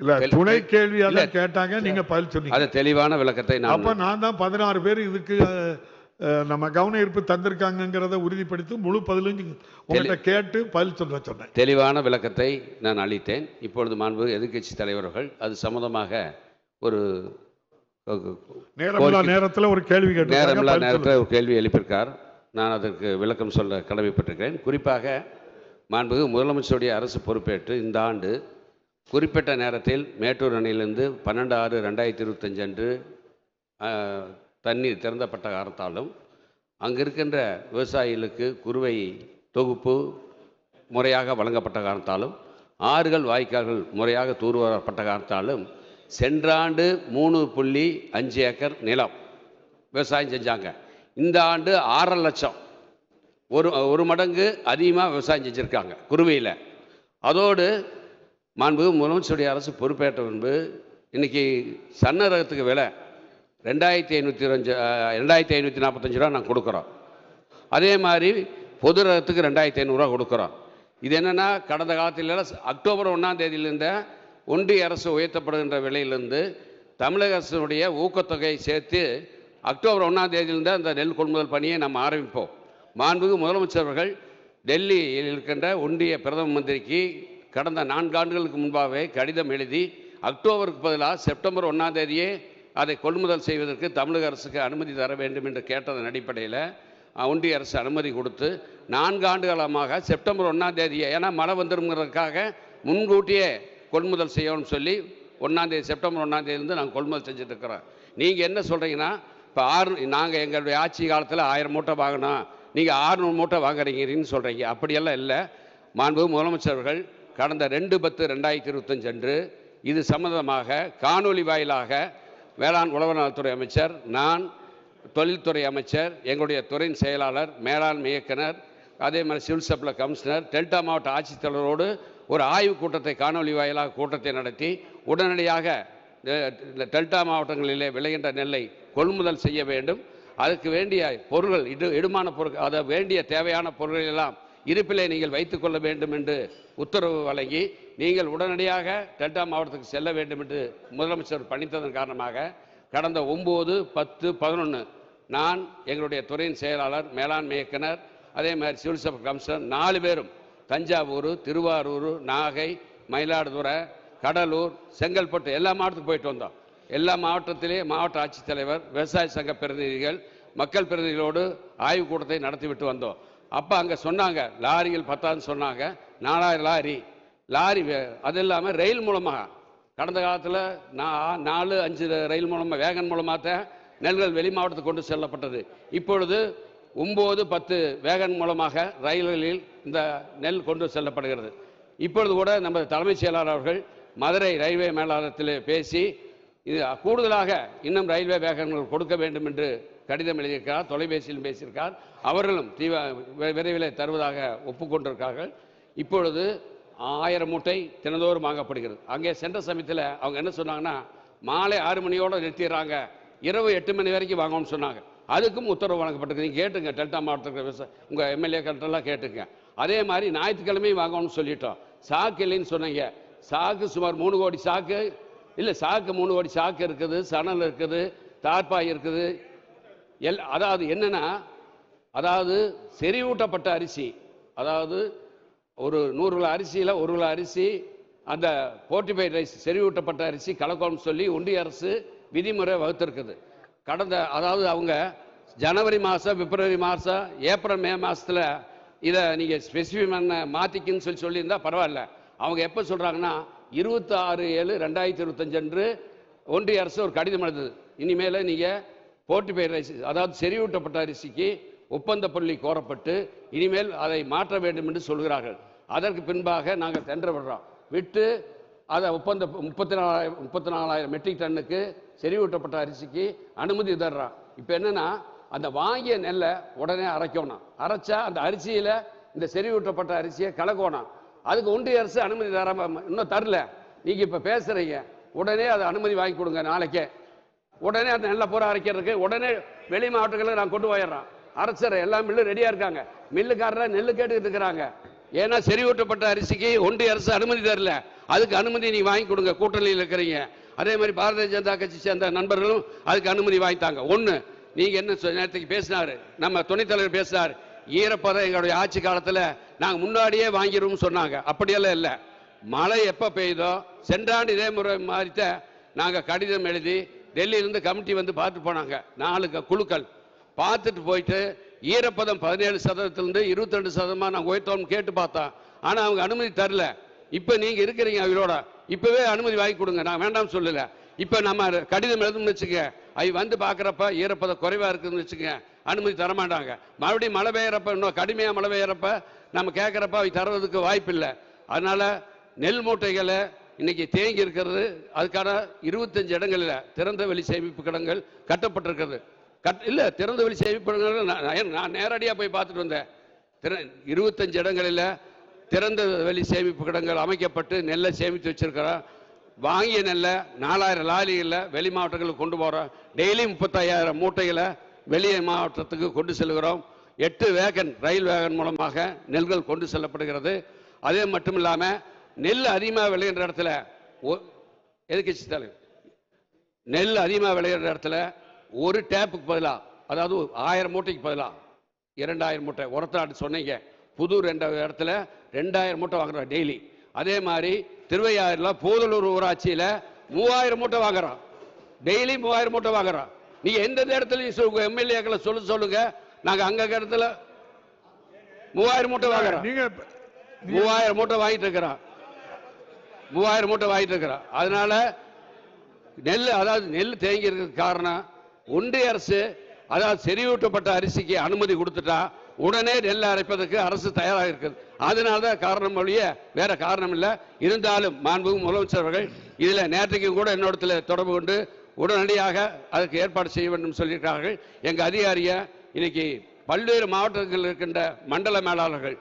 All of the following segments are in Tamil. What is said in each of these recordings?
இல்ல துணை கேள்வியா கேட்டாங்க நீங்க பதில் சொன்னீங்க. அது தெளிவான விளக்கத்தை அப்ப நான் நான் தான் பதினாறு பேர் இதுக்கு நம்ம கவன ஈர்ப்பு தந்திருக்காங்கிறத உறுதிப்படுத்தி முழு பதிலும் உங்கள்கிட்ட கேட்டு பதில் சொல்ல சொன்னேன். தெளிவான விளக்கத்தை நான் அளித்தேன். இப்பொழுது மாண்பு எதிர்க்கட்சி தலைவர்கள் அது சம்பந்தமாக ஒரு நேரமில்லா நேரத்துல ஒரு கேள்வி கேட்டு நேரமில்லா நேரத்தில் ஒரு கேள்வி எழுப்பியிருக்கார். நான் அதற்கு விளக்கம் சொல்ல கடமைப்பட்டிருக்கிறேன். குறிப்பாக மாண்புகு முதலமைச்சருடைய அரசு பொறுப்பேற்று இந்த ஆண்டு குறிப்பிட்ட நேரத்தில் மேட்டூர் அணையிலிருந்து பன்னெண்டு ஆறு ரெண்டாயிரத்தி இருபத்தஞ்சு அன்று தண்ணீர் திறந்தப்பட்ட காரணத்தாலும் அங்கு இருக்கின்ற விவசாயிகளுக்கு குறுவை தொகுப்பு முறையாக வழங்கப்பட்ட காரணத்தாலும் ஆறுகள் வாய்க்கால்கள் முறையாக தூர்வாரப்பட்ட காரணத்தாலும் சென்ற ஆண்டு மூணு புள்ளி அஞ்சு ஏக்கர் நிலம் விவசாயம் செஞ்சாங்க. இந்த ஆண்டு ஆறரை லட்சம். ஒரு ஒரு மடங்கு அதிகமாக விவசாயம் செஞ்சுருக்காங்க குருவையில் அதோடு மாண்பு முதலமைச்சருடைய அரசு பொறுப்பேற்ற முன்பு இன்னைக்கு சன்ன ரகத்துக்கு விலை ரெண்டாயிரத்தி ஐநூற்றி அஞ்சு ரெண்டாயிரத்தி ஐநூற்றி நாற்பத்தஞ்சு ரூபா நாங்கள் கொடுக்குறோம். அதே மாதிரி பொது ரகத்துக்கு ரெண்டாயிரத்தி ஐநூறுரூவா கொடுக்குறோம். இது என்னென்னா கடந்த காலத்தில் அக்டோபர் ஒன்றாம் தேதியிலிருந்து ஒன்றிய அரசு உயர்த்தப்படுகின்ற விலையிலிருந்து தமிழக அரசுடைய ஊக்கத்தொகையை சேர்த்து அக்டோபர் ஒன்றாம் தேதியிலிருந்து அந்த நெல் கொள்முதல் பணியை நம்ம ஆரம்பிப்போம். மாண்புமிகு முதலமைச்சர் அவர்கள் டெல்லியில் இருக்கின்ற ஒன்றிய பிரதம மந்திரிக்கு கடந்த நான்கு ஆண்டுகளுக்கு முன்பாகவே கடிதம் எழுதி அக்டோபருக்கு பதிலாக செப்டம்பர் ஒன்றாம் தேதியே அதை கொள்முதல் செய்வதற்கு தமிழக அரசுக்கு அனுமதி தர வேண்டும் என்று கேட்டதன் அடிப்படையில் ஒன்றிய அரசு அனுமதி கொடுத்து நான்கு ஆண்டு காலமாக செப்டம்பர் ஒன்றாம் தேதியே ஏன்னா மழை வந்துருங்கிறதுக்காக முன்கூட்டியே கொள்முதல் செய்யணும்னு சொல்லி ஒன்றாம் தேதி செப்டம்பர் ஒன்றாம் நாங்கள் கொள்முதல் செஞ்சுட்ருக்குறோம் நீங்கள் என்ன சொல்கிறீங்கன்னா இப்போ ஆறு நாங்கள் எங்களுடைய ஆட்சி காலத்தில் ஆயிரம் மூட்டை வாங்கினோம் நீங்கள் ஆறுநூறு மூட்டை வாங்குறீங்கன்னு சொல்கிறீங்க அப்படியெல்லாம் இல்லை. மாண்பு முதலமைச்சர்கள் கடந்த ரெண்டு பத்து ரெண்டாயிரத்தி இருபத்தஞ்சு அன்று இது சம்பந்தமாக காணொளி வாயிலாக வேளாண் உழவர் நலத்துறை அமைச்சர் நான் தொழில்துறை அமைச்சர் எங்களுடைய துறையின் செயலாளர் மேலாண்மை இயக்குனர் அதே மாதிரி சிவில் சப்ளை கமிஷனர் டெல்டா மாவட்ட ஆட்சித்தலைவரோடு ஒரு ஆய்வுக் கூட்டத்தை காணொலி வாயிலாக கூட்டத்தை நடத்தி உடனடியாக டெல்டா மாவட்டங்களிலே விளைகின்ற நெல்லை கொள்முதல் செய்ய வேண்டும். அதுக்கு வேண்டிய பொருள்கள் இடு இடுமான பொருட்கள் அதை வேண்டிய தேவையான பொருள்கள் எல்லாம் இருப்பிலே நீங்கள் வைத்துக்கொள்ள வேண்டும் என்று உத்தரவு வழங்கி நீங்கள் உடனடியாக டெல்டா மாவட்டத்துக்கு செல்ல வேண்டும் என்று முதலமைச்சர் பணித்ததன் காரணமாக கடந்த ஒம்பது பத்து பதினொன்று நான் எங்களுடைய துறையின் செயலாளர் மேலாண்மை இயக்குனர் அதே மாதிரி சிவில் சப்ளை கமிஷனர் நாலு பேரும் தஞ்சாவூர் திருவாரூர் நாகை மயிலாடுதுறை கடலூர் செங்கல்பட்டு எல்லா மாவட்டத்துக்கு போயிட்டு வந்தோம். எல்லா மாவட்டத்திலே மாவட்ட ஆட்சித்தலைவர் விவசாய சங்க பிரதிநிதிகள் மக்கள் பிரதிநிதிகளோடு ஆய்வுக் கூட்டத்தை நடத்திவிட்டு வந்தோம். அப்போ அங்கே சொன்னாங்க லாரிகள் பத்தாதுன்னு சொன்னாங்க நாலாயிரம் லாரி. லாரி வே- அது இல்லாமல் ரயில் மூலமாக கடந்த காலத்தில் நான் நாலு அஞ்சு ரயில் மூலமாக வேகன் மூலமாக தான் நெல்கள் வெளி மாவட்டத்துக்கு கொண்டு செல்லப்பட்டது. இப்பொழுது ஒம்பது பத்து வேகன் மூலமாக ரயில்களில் இந்த நெல் கொண்டு செல்லப்படுகிறது. இப்பொழுது கூட நமது தலைமைச் செயலாளர் அவர்கள் மதுரை ரயில்வே மேலாளத்தில் பேசி இது கூடுதலாக இன்னும் ரயில்வே வேகன்கள் கொடுக்க வேண்டும் என்று கடிதம் எழுதியிருக்கிறார் தொலைபேசியில் பேசியிருக்கார் அவர்களும் தீவ விரைவில் விரைவிலே தருவதாக ஒப்புக்கொண்டிருக்கார்கள் இப்பொழுது ஆயிரம் மூட்டை தினந்தோறும் வாங்கப்படுகிறது. அங்கே சென்ற சமயத்தில் அவங்க என்ன சொன்னாங்கன்னா மாலை ஆறு மணியோடு நிறுத்திடுறாங்க. இரவு எட்டு மணி வரைக்கும் வாங்கணும்னு சொன்னாங்க. அதுக்கும் உத்தரவு வழங்கப்பட்டிருக்கு. நீங்கள் கேட்டுங்க டெல்டா மாவட்டத்தில் விவசாய உங்கள் எம்எல்ஏ கரெக்டெல்லாம் கேட்டுங்க. அதே மாதிரி ஞாயிற்றுக்கிழமையும் வாங்கணும்னு சொல்லிட்டோம். சாக்கு இல்லைன்னு சொன்னீங்க. சாக்கு சுமார் மூணு கோடி சாக்கு. இல்லை சாக்கு மூணு கோடி சாக்கு இருக்குது சணல் இருக்குது தார்பாய் இருக்குது. எல் அதாவது என்னென்னா அதாவது செறிவூட்டப்பட்ட அரிசி அதாவது ஒரு நூறு கிலோ அரிசியில் ஒரு கிலோ அரிசி அந்த போர்ட்டிஃபைட் ரைஸ் செறிவூட்டப்பட்ட அரிசி கலக்கணும்னு சொல்லி ஒன்றிய அரசு விதிமுறை வகுத்திருக்குது. கடந்த அதாவது அவங்க ஜனவரி மாதம் பிப்ரவரி மாதம் ஏப்ரல் மே மாதத்தில் இதை நீங்கள் ஸ்பெசிஃபிக் பண்ண மாற்றிக்கின்னு சொல்லி சொல்லியிருந்தால் பரவாயில்ல. அவங்க எப்போ சொல்கிறாங்கன்னா இருபத்தாறு ஏழு ரெண்டாயிரத்தி இருபத்தஞ்சு அன்று ஒன்றிய அரசு ஒரு கடிதம் எழுதுது. இனிமேல் நீங்கள் போர்ட்டிஃபைட் ரைஸ் அதாவது செறிவூட்டப்பட்ட அரிசிக்கு ஒப்பந்த புள்ளி கோரப்பட்டு இனிமேல் அதை மாற்ற வேண்டும் என்று சொல்கிறார்கள். அதற்கு பின்பாக நாங்கள் தென்ற விடுறோம். விட்டு அதை ஒப்பந்த முப்பத்தி நாலாயிரம் முப்பத்தி நாலாயிரம் மெட்ரிக் டன்னுக்கு செறிவூட்டப்பட்ட அரிசிக்கு அனுமதி தர்றோம். இப்போ என்னென்னா அந்த வாங்கிய நெல்லை உடனே அரைக்கணும். அரைச்சா அந்த அரிசியில் இந்த செறிவூட்டப்பட்ட அரிசியை கலக்கணும். அதுக்கு ஒன்றிய அரசு அனுமதி தராம இன்னும் தரல. நீங்கள் இப்போ பேசுகிறீங்க உடனே அதை அனுமதி வாங்கி கொடுங்க நாளைக்கே. உடனே அந்த நெல்லை பூரா அரைக்கிறதுக்கு உடனே வெளி மாவட்டங்களுக்கு நான் கொண்டு போயிடுறான். அரைச்சர் எல்லா மில்லும் ரெடியா இருக்காங்க. மில்லுக்காரர் நெல்லு கேட்டுக்கிட்டு இருக்கிறாங்க. ஏன்னா செறிவூட்டப்பட்ட அரிசிக்கு ஒன்றிய அரசு அனுமதி தரல. அதுக்கு அனுமதி நீ வாங்கி கொடுங்க கூட்டணியில் இருக்கிறீங்க. அதே மாதிரி பாரதிய ஜனதா கட்சி சேர்ந்த நண்பர்களும் அதுக்கு அனுமதி வாங்கித்தாங்க ஒன்று நீங்கள் என்ன சொ- பேசினார். நம்ம துணைத்தலைவர் பேசினார். ஈரப்பதம் எங்களுடைய ஆட்சி காலத்தில் நாங்கள் முன்னாடியே வாங்கிடுவோம்னு சொன்னாங்க. அப்படியெல்லாம் இல்லை. மழை எப்போ பெய்யுதோ சென்றாண்டு இதே முறை மாதிரித்த நாங்கள் கடிதம் எழுதி டெல்லியிலிருந்து கமிட்டி வந்து பார்த்து போனாங்க. நாலு க- குழுக்கள். பார்த்துட்டு போயிட்டு ஈரப்பதம் பதினேழு சதவீதத்திலிருந்து இருபத்தி ரெண்டு சதவீதமாக நாங்கள் உயர்த்தோம்னு கேட்டு பார்த்தோம் ஆனால் அவங்க அனுமதி தரல. இப்போ நீங்கள் இருக்கிறீங்க அவரோட இப்போவே அனுமதி வாங்கி கொடுங்க. நான் வேண்டாம் சொல்லல. இப்போ நம்ம கடிதம் எழுதும்னு வச்சுக்க அவ வந்து பார்க்குறப்ப ஈரப்பதம் குறைவாக இருக்குதுன்னு வச்சுக்க அனுமதி தரமாட்டாங்க மறுபடியும் மழை பெய்யறப்ப இன்னும் கடுமையாக மழை பெய்யறப்ப நம்ம கேட்குறப்ப அவை தர்றதுக்கு வாய்ப்பு இல்லை அதனால் நெல் மூட்டைகளை இன்னைக்கு தேங்கி இருக்கிறது. அதுக்கான இருபத்தஞ்சு இடங்களில் திறந்த வெளி சேமிப்பு கிடங்கள் கட்டப்பட்டிருக்கிறது. கட் இல்லை திறந்த வெளி சேமிப்பு கிடங்கள் நான் நான் போய் பார்த்துட்டு வந்தேன். திற இருபத்தஞ்சு இடங்களில் திறந்த வெளி சேமிப்பு கிடங்கள் அமைக்கப்பட்டு நெல்லை சேமித்து வச்சிருக்கிறோம். வாங்கிய நெல்லை நாலாயிரம் லாரிகளில் வெளி மாவட்டங்களுக்கு கொண்டு போகிறோம் டெய்லி முப்பத்தாயிரம் மூட்டைகளை வெளியே மாவட்டத்துக்கு கொண்டு செல்கிறோம். எட்டு வேகன் ரயில் வேகன் மூலமாக நெல்கள் கொண்டு செல்லப்படுகிறது. அதே மட்டும் இல்லாமல் நெல் அதிகமாக விளையிற இடத்துல எதிர்க்கட்சி தலைவர் நெல் அதிகமாக விளையிற இடத்துல ஒரு டேப்புக்கு பதிலாக அதாவது ஆயிரம் மூட்டைக்கு பதிலாக இரண்டாயிரம் மூட்டை. உரத்தாட்டு சொன்னீங்க. புது ரெண்டு இடத்துல ரெண்டாயிரம் மூட்டை வாங்குறோம் டெய்லி. அதே மாதிரி திருவையாறுல போதலூர் ஊராட்சியில மூவாயிரம் மூட்டை வாங்குறோம் டெய்லி மூவாயிரம் மூட்டை வாங்குறோம் நீங்க எந்த இடத்துலயும் எம்எல்ஏக்களை சொல்ல சொல்லுங்க. நாங்க அங்க இடத்துல மூவாயிரம் மூட்டை வாங்குறோம். மூவாயிரம் மூட்டை வாங்கிட்டு இருக்கிறோம். மூவாயிரம் மூட்டை வாங்கிட்டு இருக்கிறோம் அதனால நெல் அதாவது நெல் தேங்கி இருக்கிறதுக்கு காரணம் ஒன்றிய அரசு அதாவது செறிவூட்டப்பட்ட அரிசிக்கு அனுமதி கொடுத்துட்டா உடனே நெல் அரைப்பதற்கு அரசு தயாராக இருக்குது. அதனால தான் காரணம் ஒழிய வேற காரணம் இல்லை. இருந்தாலும் மாண்புமிகு முதலமைச்சர் அவர்கள் இதில் நேற்றுக்கு கூட என்னோடத்தில் தொடர்பு கொண்டு உடனடியாக அதற்கு ஏற்பாடு செய்ய வேண்டும் சொல்லியிருக்கிறார்கள். எங்கள் அதிகாரியை இன்னைக்கு பல்வேறு மாவட்டங்களில் இருக்கின்ற மண்டல மேலாளர்கள்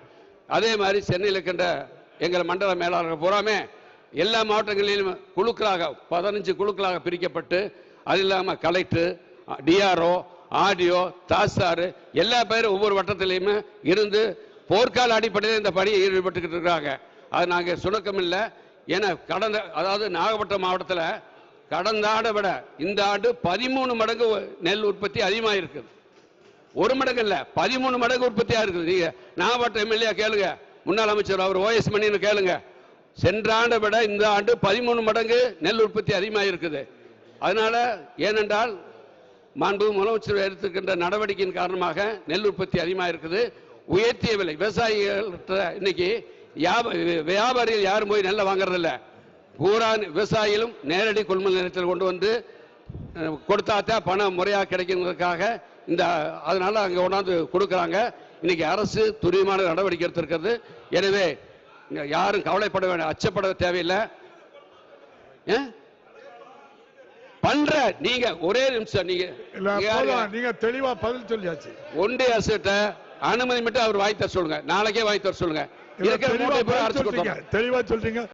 அதே மாதிரி சென்னையில் இருக்கின்ற எங்கள் மண்டல மேலாளர்கள் பூராமே எல்லா மாவட்டங்களிலும் குழுக்களாக பதினஞ்சு குழுக்களாக பிரிக்கப்பட்டு அது இல்லாமல் கலெக்டர் டிஆர்ஓ ஆடியோ தாசார் எல்லா பேரும் ஒவ்வொரு வட்டத்திலையுமே இருந்து போர்க்கால அடிப்படையில் இந்த பணியை ஈடுபட்டுக்கிட்டு இருக்கிறாங்க. அது நாங்கள் சுணக்கம் இல்லை. ஏன்னா கடந்த அதாவது நாகப்பட்டினம் மாவட்டத்தில் கடந்த ஆடை விட இந்த ஆண்டு பதிமூணு மடங்கு நெல் உற்பத்தி அதிகமாக இருக்குது ஒரு மடங்கு இல்ல பதிமூணு மடங்கு உற்பத்தியா இருக்குது. நீங்க நாகப்பட்டினம் எம்எல்ஏ கேளுங்க. முன்னாள் அமைச்சர் அவர் ஓஎஸ் மணின்னு கேளுங்க. சென்ற ஆண்டை விட இந்த ஆண்டு பதிமூணு மடங்கு நெல் உற்பத்தி அதிகமாக இருக்குது அதனால ஏனென்றால் மாண்பு முதலமைச்சர் எடுத்திருக்கின்ற நடவடிக்கையின் காரணமாக நெல் உற்பத்தி அதிகமாக இருக்குது உயர்த்திய விலை விவசாயிகள் இன்னைக்கு வியாபாரிகள் யாரும் போய் நெல்லை வாங்குறதில்ல. பூரா விவசாயிகளும் நேரடி கொள்முதல் நிலையத்தில் கொண்டு வந்து கொடுத்தாத்தான் பணம் முறையாக கிடைக்கிறதுக்காக இந்த அதனால அங்கே கொண்டாந்து கொடுக்குறாங்க. இன்னைக்கு அரசு துரிதமான நடவடிக்கை எடுத்திருக்கிறது. எனவே யாரும் கவலைப்பட வேண்டாம் அச்சப்பட தேவையில்லை? பண்ற நீங்க ஒரே நிமிஷம் நீங்க நீங்க தெளிவா பதில் சொல்லியாச்சு. ஒன்றிய அரசுகிட்ட அனுமதி மட்டும் அவர் தர சொல்லுங்க. நாளைக்கே தர சொல்லுங்க. தெளிவா சொல்றீங்க.